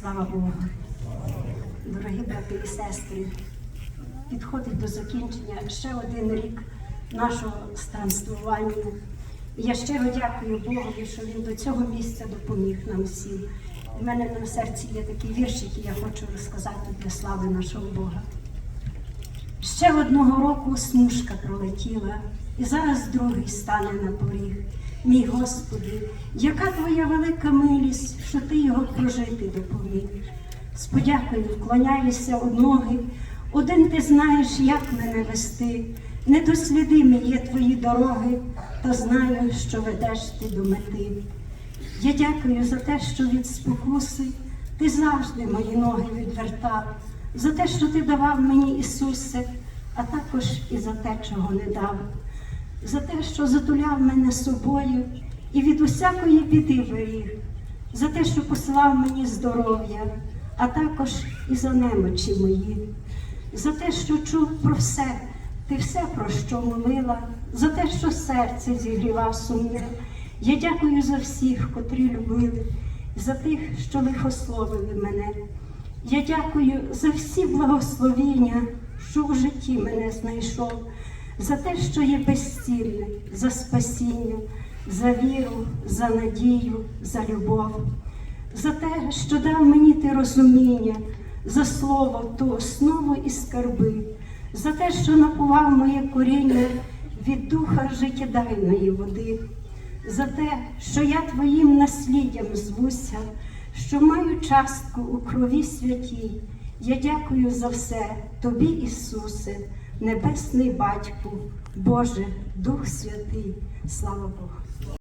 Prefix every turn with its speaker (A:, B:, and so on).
A: Слава Богу. Дорогі брати і сестри, підходить до закінчення ще один рік нашого странствування. І я щиро дякую Богові, що він до цього місця допоміг нам всім. У мене на серці є такий вірш, який я хочу розказати для слави нашого Бога. Ще одного року смужка пролетіла, і зараз другий стане на поріг. Мій Господи, яка твоя велика милість, що ти прожити допоміг. З подякою вклоняюся у ноги, один ти знаєш, як мене вести. Недослідимі є твої дороги, та знаю, що ведеш ти до мети. Я дякую за те, що від спокуси ти завжди мої ноги відвертав, за те, що ти давав мені Ісусе, а також і за те, чого не дав, за те, що затуляв мене собою і від усякої біди виріг, за те, що послав мені здоров'я, а також і за немочі мої, за те, що чув про все, ти все про що молила, за те, що серце зігрівав сумне. Я дякую за всіх, котрі любили, за тих, що лихословили мене. Я дякую за всі благословіння, що у житті мене знайшов, за те, що є безцінне, за спасіння, за віру, за надію, за любов, за те, що дав мені ти розуміння, за слово, ту основу і скарби, за те, що напував моє коріння від духа життєдайної води за те, що я твоїм насліддям звуся, що маю частку у крові святій. Я дякую за все Тобі, Ісусе, Небесний Батьку, Боже, Дух Святий, слава Богу.